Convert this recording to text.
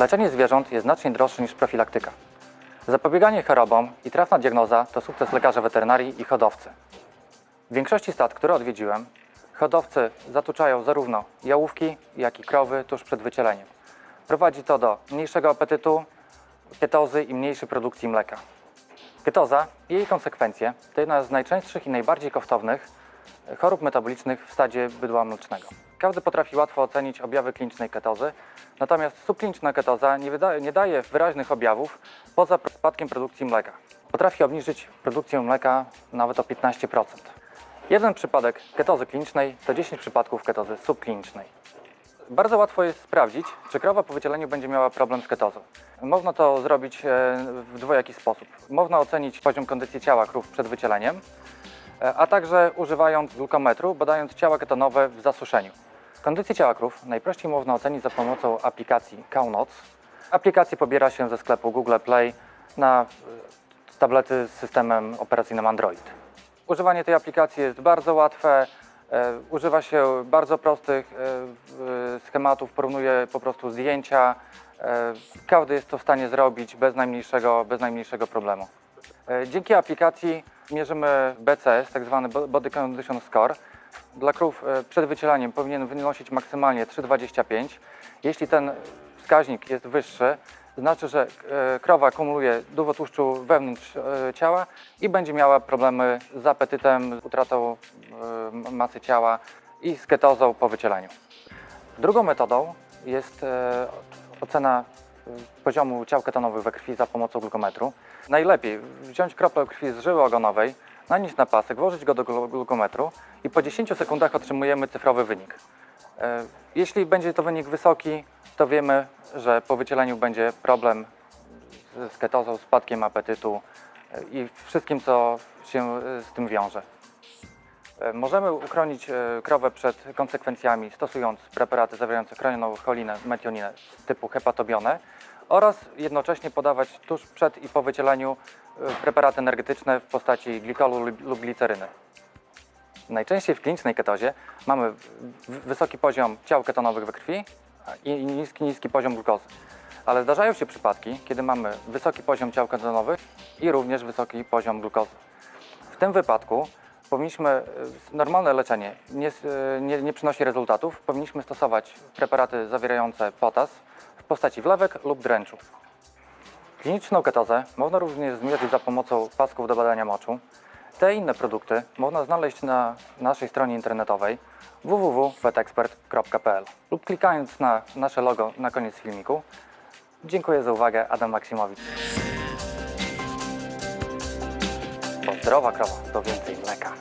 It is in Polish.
Leczenie zwierząt jest znacznie droższe niż profilaktyka. Zapobieganie chorobom i trafna diagnoza to sukces lekarza weterynarii i hodowcy. W większości stad, które odwiedziłem, hodowcy zatuczają zarówno jałówki, jak i krowy tuż przed wycieleniem. Prowadzi to do mniejszego apetytu, ketozy i mniejszej produkcji mleka. Ketoza i jej konsekwencje to jedna z najczęstszych i najbardziej kosztownych chorób metabolicznych w stadzie bydła mlecznego. Każdy potrafi łatwo ocenić objawy klinicznej ketozy, natomiast subkliniczna ketoza nie, wyda- nie daje wyraźnych objawów poza spadkiem produkcji mleka. Potrafi obniżyć produkcję mleka nawet o 15%. Jeden przypadek ketozy klinicznej to 10 przypadków ketozy subklinicznej. Bardzo łatwo jest sprawdzić, czy krowa po wycieleniu będzie miała problem z ketozą. Można to zrobić e, w dwojaki sposób. Można ocenić poziom kondycji ciała krów przed wycieleniem, e, a także używając glukometru, badając ciała ketonowe w zasuszeniu. Kondycję ciała krów najprościej można ocenić za pomocą aplikacji Kaunoc. Aplikację pobiera się ze sklepu Google Play na e, tablety z systemem operacyjnym Android. Używanie tej aplikacji jest bardzo łatwe. E, używa się bardzo prostych e, schematów, porównuje po prostu zdjęcia. Każdy jest to w stanie zrobić bez najmniejszego, bez najmniejszego problemu. Dzięki aplikacji mierzymy BCS, tak zwany Bo- Body Condition Score. Dla krów e, przed wycielaniem powinien wynosić maksymalnie 3,25. Jeśli ten wskaźnik jest wyższy, znaczy, że e, krowa kumuluje dużo tłuszczu wewnątrz e, ciała i będzie miała problemy z apetytem, utratą masy ciała i z ketozą po wycieleniu. Drugą metodą jest ocena poziomu ciał ketonowych we krwi za pomocą glukometru. Najlepiej wziąć kroplę krwi z żyły ogonowej, nanieść na pasek, włożyć go do glu- glukometru i po 10 sekundach otrzymujemy cyfrowy wynik. E, Jeśli będzie to wynik wysoki, to wiemy, że po wycieleniu będzie problem z ketozą, spadkiem apetytu e, i wszystkim, co się e, z tym wiąże. Możemy uchronić krowę przed konsekwencjami stosując preparaty zawierające chroniocholinę, metioninę typu hepatobione oraz jednocześnie podawać tuż przed i po wycieleniu e, preparaty energetyczne w postaci glikolu lub- gliceryny. Najczęściej w klinicznej ketozie mamy wysoki poziom ciał ketonowych we krwi i niski, niski poziom glukozy. Ale zdarzają się przypadki, kiedy mamy wysoki poziom ciał ketonowych i również wysoki poziom glukozy. W tym wypadku powinniśmy, e, normalne leczenie nie, e, nie, nie przynosi rezultatów, powinniśmy stosować preparaty zawierające potas postaci wlewek lub dręczu. Kliniczną ketozę można również zmierzyć za pomocą pasków do badania moczu. Te inne produkty można znaleźć na naszej stronie internetowej www.vetexpert.pl lub klikając na nasze logo na koniec filmiku. Dziękuję za uwagę, Adam Maksymowicz. Bo zdrowa krowa to więcej mleka.